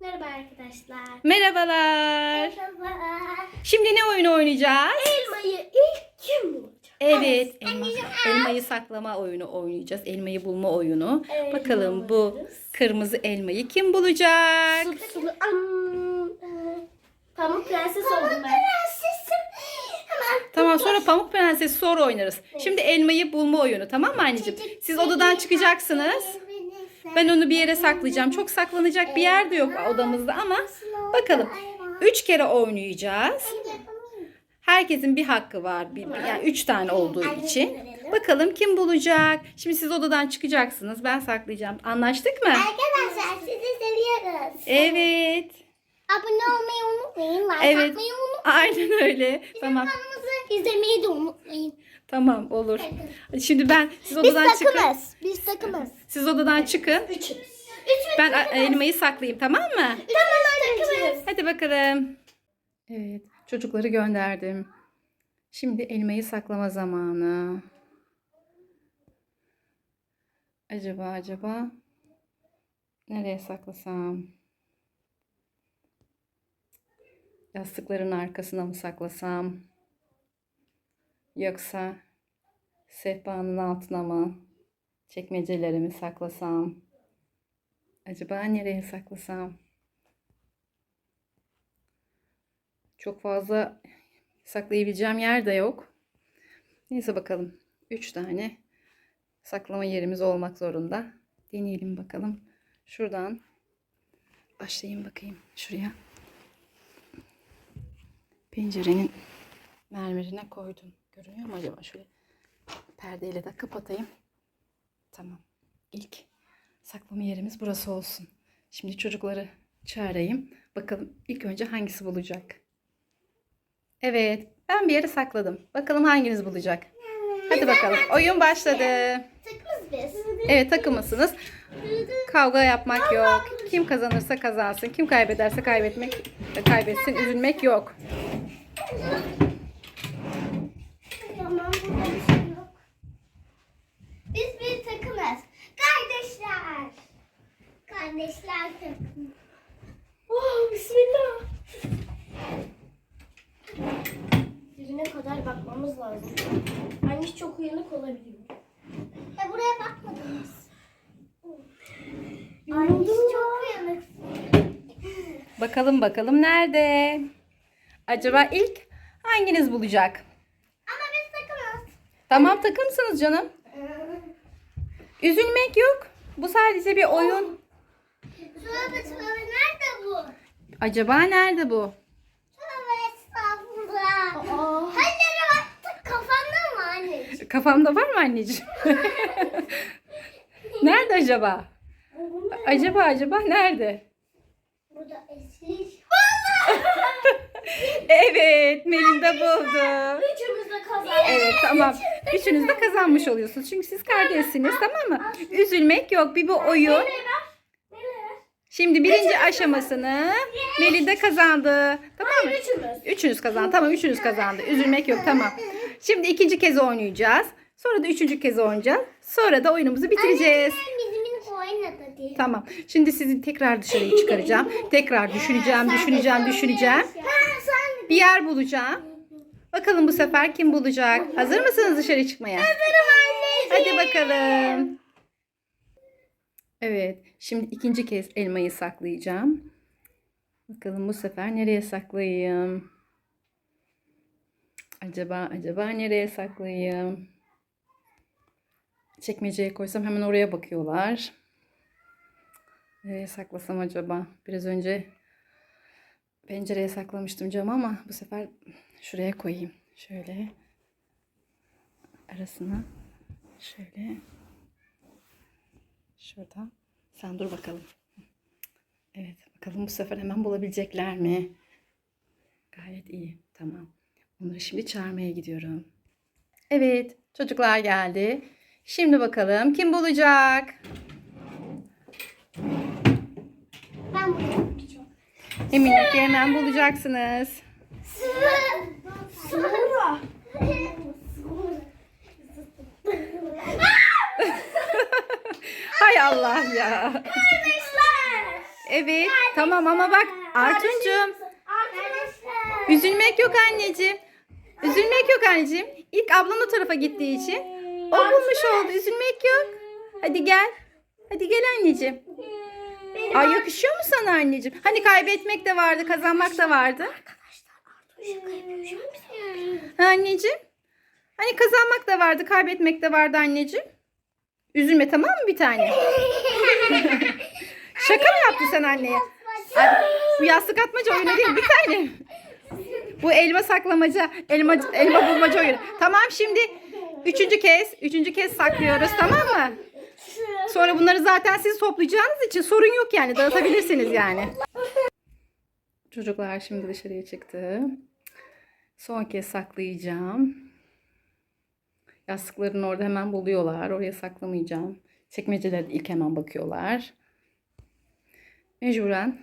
Merhaba arkadaşlar. Merhabalar. Merhaba. Şimdi ne oyunu oynayacağız? Elmayı ilk kim bulacak? Evet, elma, Anneciğim, elmayı saklama oyunu oynayacağız. Elmayı bulma oyunu. Elma Bakalım bu kırmızı elmayı kim bulacak? Sulu sulu. Am, e, Pamuk prenses oldum ben. Prensesim. Hemen. Tamam sonra Pamuk Prenses sonra oynarız. Şimdi elmayı bulma oyunu tamam mı anneciğim? Siz odadan çıkacaksınız. Ben onu bir yere saklayacağım. Çok saklanacak bir yer de yok odamızda ama bakalım. Üç kere oynayacağız. Herkesin bir hakkı var. Bir, yani üç tane olduğu için. Bakalım kim bulacak? Şimdi siz odadan çıkacaksınız. Ben saklayacağım. Anlaştık mı? Arkadaşlar sizi seviyoruz. Evet. Abone olmayı unutmayın. Like Evet. atmayı unutmayın. Aynen öyle. Tamam. Kanalımızı izlemeyi de unutmayın. Tamam olur. Şimdi ben siz Biz odadan çıkın. takımız. Biz takımız. Siz odadan çıkın. Üçümüz. Üçümüz Ben a- elmayı saklayayım tamam mı? Tamam takımız. Hadi bakalım. Evet, çocukları gönderdim. Şimdi elmayı saklama zamanı. Acaba acaba nereye saklasam? Yastıkların arkasına mı saklasam? Yoksa sehpanın altına mı? Çekmecelere mi saklasam? Acaba nereye saklasam? Çok fazla saklayabileceğim yer de yok. Neyse bakalım. 3 tane saklama yerimiz olmak zorunda. Deneyelim bakalım. Şuradan başlayayım bakayım şuraya. Pencerenin mermerine koydum. Görünüyor mu acaba? Şöyle perdeyle de kapatayım. Tamam. İlk saklama yerimiz burası olsun. Şimdi çocukları çağırayım. Bakalım ilk önce hangisi bulacak? Evet, ben bir yere sakladım. Bakalım hanginiz bulacak? Hadi bakalım. Oyun başladı. Takımız biz. Evet, takımısınız. Kavga yapmak yok. Kim kazanırsa kazansın. Kim kaybederse kaybetmek kaybetsin. Üzülmek yok. Yok. Biz bir takımız. Kardeşler. Kardeşler takımı. Oh, bismillah. Birine kadar bakmamız lazım. Annesi çok uyanık olabilir. E buraya bakmadınız. Annesi çok uyanık. Bakalım bakalım nerede? Acaba ilk hanginiz bulacak? Tamam takımsınız canım. Üzülmek yok. Bu sadece bir oyun. Tövbe tövbe nerede bu? Acaba nerede bu? Tövbe estağfurullah. Hallere baktık kafanda mı anne? Kafamda var mı anneciğim? nerede acaba? Acaba acaba nerede? Burada eski. Evet, Melinda buldu. Üçümüz de kazandık. Evet, tamam. Üçünüz de kazanmış oluyorsunuz. Çünkü siz kardeşsiniz, tamam mı? Üzülmek yok. Bir bu oyun. Şimdi birinci aşamasını Melinda kazandı. Tamam mı? Üçünüz kazandı. Tamam, üçünüz kazandı. Üzülmek yok, tamam. Şimdi ikinci kez oynayacağız. Sonra da üçüncü kez oynayacağız. Sonra da oyunumuzu bitireceğiz. Tamam. Şimdi sizi tekrar dışarıya çıkaracağım. Tekrar düşüneceğim, düşüneceğim, düşüneceğim. Bir yer bulacağım. Bakalım bu sefer kim bulacak? Hazır mısınız dışarı çıkmaya? Hazırım anneciğim. Hadi bakalım. Evet. Şimdi ikinci kez elmayı saklayacağım. Bakalım bu sefer nereye saklayayım? Acaba acaba nereye saklayayım? Çekmeceye koysam hemen oraya bakıyorlar. Nereye saklasam acaba? Biraz önce pencereye saklamıştım cam ama bu sefer şuraya koyayım. Şöyle arasına şöyle şurada. Sen dur bakalım. Evet bakalım bu sefer hemen bulabilecekler mi? Gayet iyi. Tamam. Onları şimdi çağırmaya gidiyorum. Evet çocuklar geldi. Şimdi bakalım kim bulacak? Eminim ki hemen bulacaksınız. Hay Allah ya. Kardeşler. Evet tamam ama bak Artuncuğum üzülmek yok anneciğim. Üzülmek yok anneciğim. İlk ablan o tarafa gittiği için. O bulmuş oldu. Üzülmek yok. Hadi gel. Hadi gel anneciğim. Benim Ay yakışıyor mu sana anneciğim? Hani kaybetmek de vardı, kazanmak da vardı. şaka yapıyor şu an bize. Ha anneciğim? Hani kazanmak da vardı, kaybetmek de vardı anneciğim. Üzülme tamam mı bir tane? Şaka mı yaptın sen anneye? Ay, bu yastık atmaca oyunu değil bir tane. Bu elma saklamaca, elma elma bulmaca oyunu. Tamam şimdi üçüncü kez, üçüncü kez saklıyoruz tamam mı? Sonra bunları zaten siz toplayacağınız için sorun yok yani dağıtabilirsiniz yani. Çocuklar şimdi dışarıya çıktı. Son kez saklayacağım. Yastıkların orada hemen buluyorlar. Oraya saklamayacağım. Çekmecelerde ilk hemen bakıyorlar. Mecburen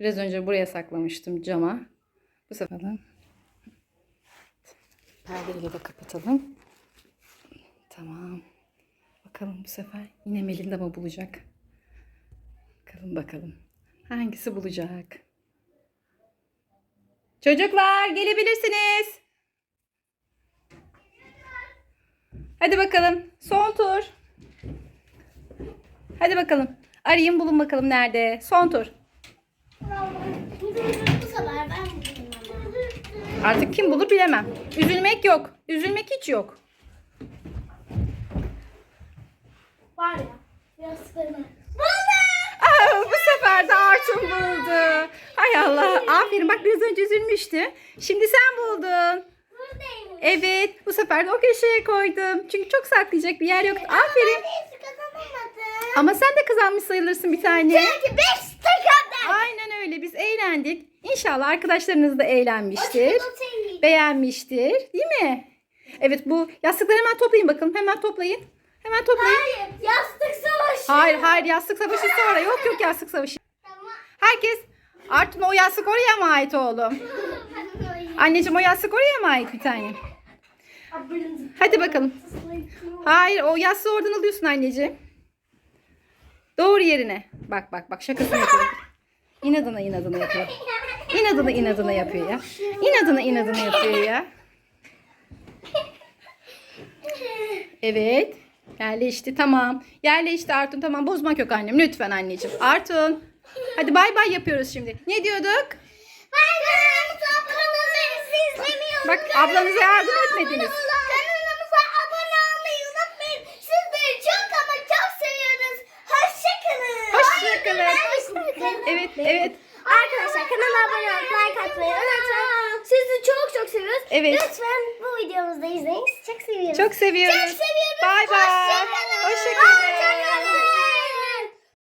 biraz önce buraya saklamıştım cama. Bu sefer de perdeleri de kapatalım. Tamam. Bakalım bu sefer yine Melinda mı bulacak? Bakalım bakalım. Hangisi bulacak? Çocuklar gelebilirsiniz. Hadi bakalım. Son tur. Hadi bakalım. Arayın bulun bakalım nerede. Son tur. Artık kim bulur bilemem. Üzülmek yok. Üzülmek hiç yok. Var ya. Yastıklarımı. Aa, bu sefer de Arçun buldu. Hay Allah. Aferin bak biraz önce üzülmüştü. Şimdi sen buldun. Buradayım. Evet. Bu sefer de o köşeye koydum. Çünkü çok saklayacak bir yer yoktu. Aferin. Kazanamadım. Ama sen de kazanmış sayılırsın bir tane. Çünkü 5 tıkadım. Aynen öyle. Biz eğlendik. İnşallah arkadaşlarınız da eğlenmiştir. Beğenmiştir. Değil mi? Evet bu yastıkları hemen toplayın bakalım. Hemen toplayın. Hemen toplayın. Hayır. Yastık savaşı. Hayır hayır yastık savaşı sonra. Yok yok yastık savaşı. Tamam. Herkes Artun o yastık oraya mı ait oğlum? Anneciğim o yastık oraya mı ait bir tane? Hadi bakalım. Hayır o yastığı oradan alıyorsun anneciğim. Doğru yerine. Bak bak bak şakasını yapıyor. İnadına inadına yapıyor. İnadına inadına yapıyor ya. İnadına inadına yapıyor ya. Evet. Yerleşti tamam. Yerleşti Artun tamam bozmak yok annem. Lütfen anneciğim. Artun. Hadi bay bay yapıyoruz şimdi. Ne diyorduk? Bak ablanıza yardım etmediniz. Kanalımıza abone olmayı unutmayın. Sizleri çok ama çok seviyoruz. Hoşçakalın. Hoşçakalın. Evet evet. Arkadaşlar kanala abone olup like atmayı unutmayın. Sizi çok çok seviyoruz. Evet. Lütfen bu videomuzu da izleyin. Çok seviyoruz. Çok seviyoruz. Çok seviyoruz. Bay bay. Hoşçakalın. Hoşçakalın.